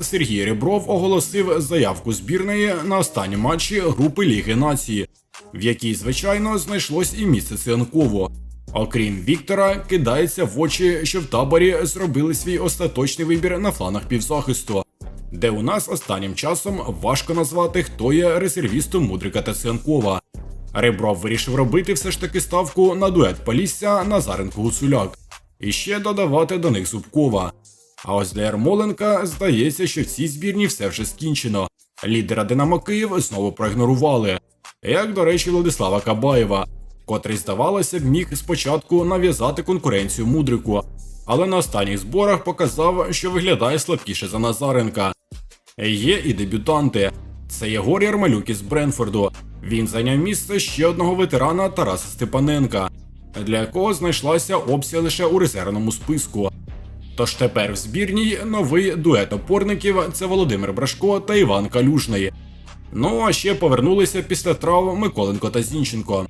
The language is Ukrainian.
Сергій Ребров оголосив заявку збірної на останні матчі групи Ліги Нації, в якій, звичайно, знайшлось і місце Цианкову. Окрім Віктора, кидається в очі, що в таборі зробили свій остаточний вибір на фланах півзахисту, де у нас останнім часом важко назвати, хто є резервістом Мудрика та Цианкова. Ребров вирішив робити все ж таки ставку на дует Полісся Назаренко Гуцуляк і ще додавати до них Зубкова. А ось для Ярмоленка здається, що в цій збірні все вже скінчено. Лідера Динамо Київ знову проігнорували, як, до речі, Владислава Кабаєва, котрий, здавалося б, міг спочатку нав'язати конкуренцію Мудрику, але на останніх зборах показав, що виглядає слабкіше за Назаренка. Є і дебютанти. Це Єгор Ярмалюк із Бренфорду. Він зайняв місце ще одного ветерана Тараса Степаненка, для якого знайшлася опція лише у резервному списку. Тож тепер в збірній новий дует опорників це Володимир Брашко та Іван Калюжний. Ну а ще повернулися після трав Миколенко та Зінченко.